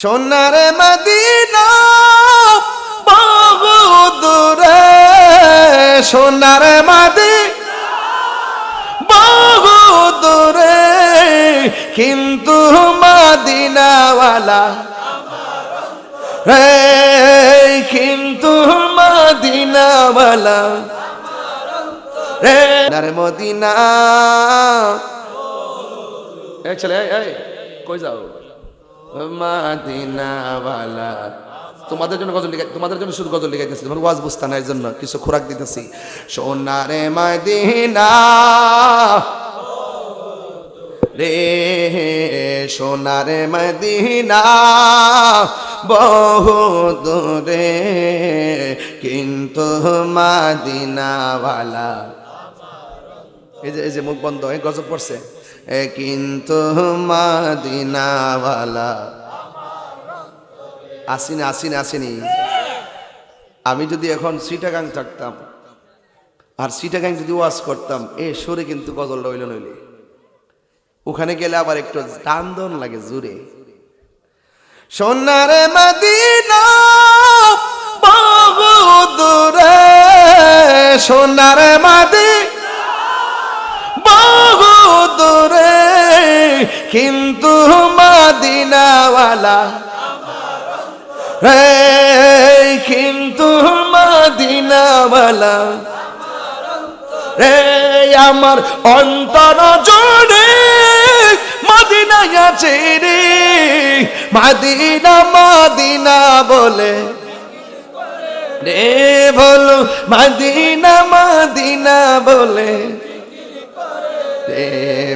সোনার মদিনা বহু দূরে সোনার মদি বহু দূরে কিন্তু মদিনাওয়ালা রে কিন্তু মদিনাওয়ালা রে সোনার মদিনা ছেলে কই যাও? তোমাদের জন্য গজল লিখাই তোমাদের জন্য শুধু গজল লিখাইতেছি। তোমার ওয়াজ বুঝতে না এর জন্য কিছু খোরাক দিতেছি। সোনারে মাদিনা। রে সোনারে মদিনা। বহু দূরে কিন্তু মাদিনাওয়ালা। এই যে এই যে মুখ বন্ধ, এই গজব পড়ছে। কিন্তু মাদিনাওয়ালা। আসিনি আসিনি আসিনি। আমি যদি এখন সিটাগাং থাকতাম, আর সিটাগাং যদি ওয়াজ করতাম, এ সরে কিন্তু গজল রইল নইলে। ওখানে গেলে আবার একটু টান লাগে জুড়ে। সোনার দূরে, সোনার মদিনা বহু দূরে। কিন্তু মাদিনাওয়ালা। রে কিন্তু মাদিনাওয়ালা। রে আমার অন্তর জোড়ে মাদিনায় আছে রে। মাদিনা মাদিনা বলে। রে বলো, মাদিনা মাদিনা বলে। রে,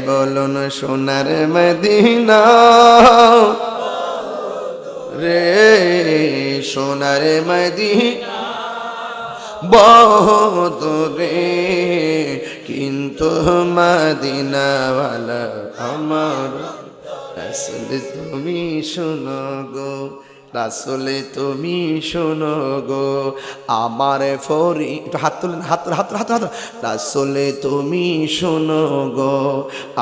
বলুন সোনার মদিনা। রে, সোনার মদিনা। বহুত রে, কিন্তু মদিনাওয়ালা আমার। আসলে তুমি শোনো গো আসলে তুমি শোনো গো আমার ফরি একটু হাত হাত তুলে, হাত হাত হাত তুলে। আসলে তুমি শোনো গো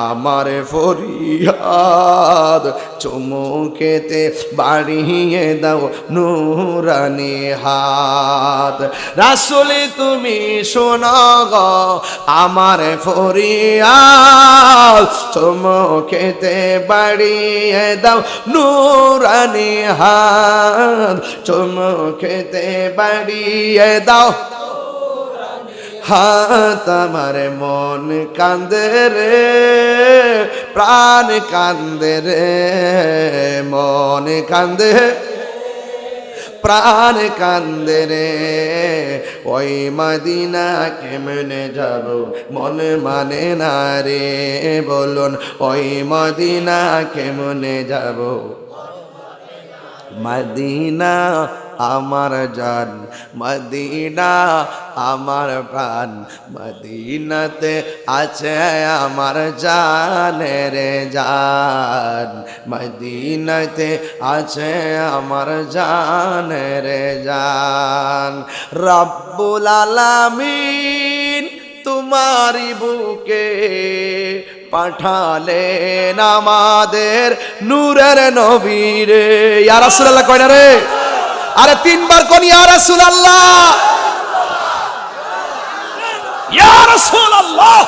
আমার ফরিয়াদ চুমুকেতে বাড়িয়ে দাও নুরানি হাত রাসুলে তুমি শোনো গো আমার ফরিয়াদ চুমুকেতে বাড়িয়ে দাও নুরানি হাত চুমুকেতে বাড়িয়ে দাও। হাত আমার মন কান্দে রে, প্রাণ কান্দে রে, মন কান্দে প্রাণ কান্দে রে, ওই মদিনা কেমনে যাব, মন মানে না রে, বলুন, ওই মদিনা কেমনে যাব। মদিনা আমার জান, মদিনা আমার প্রাণ। মদিনাতে আছে আমার জানের জান, মদিনাতে আছে আমার জানের জান। রব্বুল আলামিন তোমারি বুকে পাঠালেন আমাদের নূরের নবীরে ইয়া রাসূলুল্লাহ কয় না রে? আরে তিনবার কোন ইয়া রাসূলুল্লাহ? ইয়া রাসূলুল্লাহ!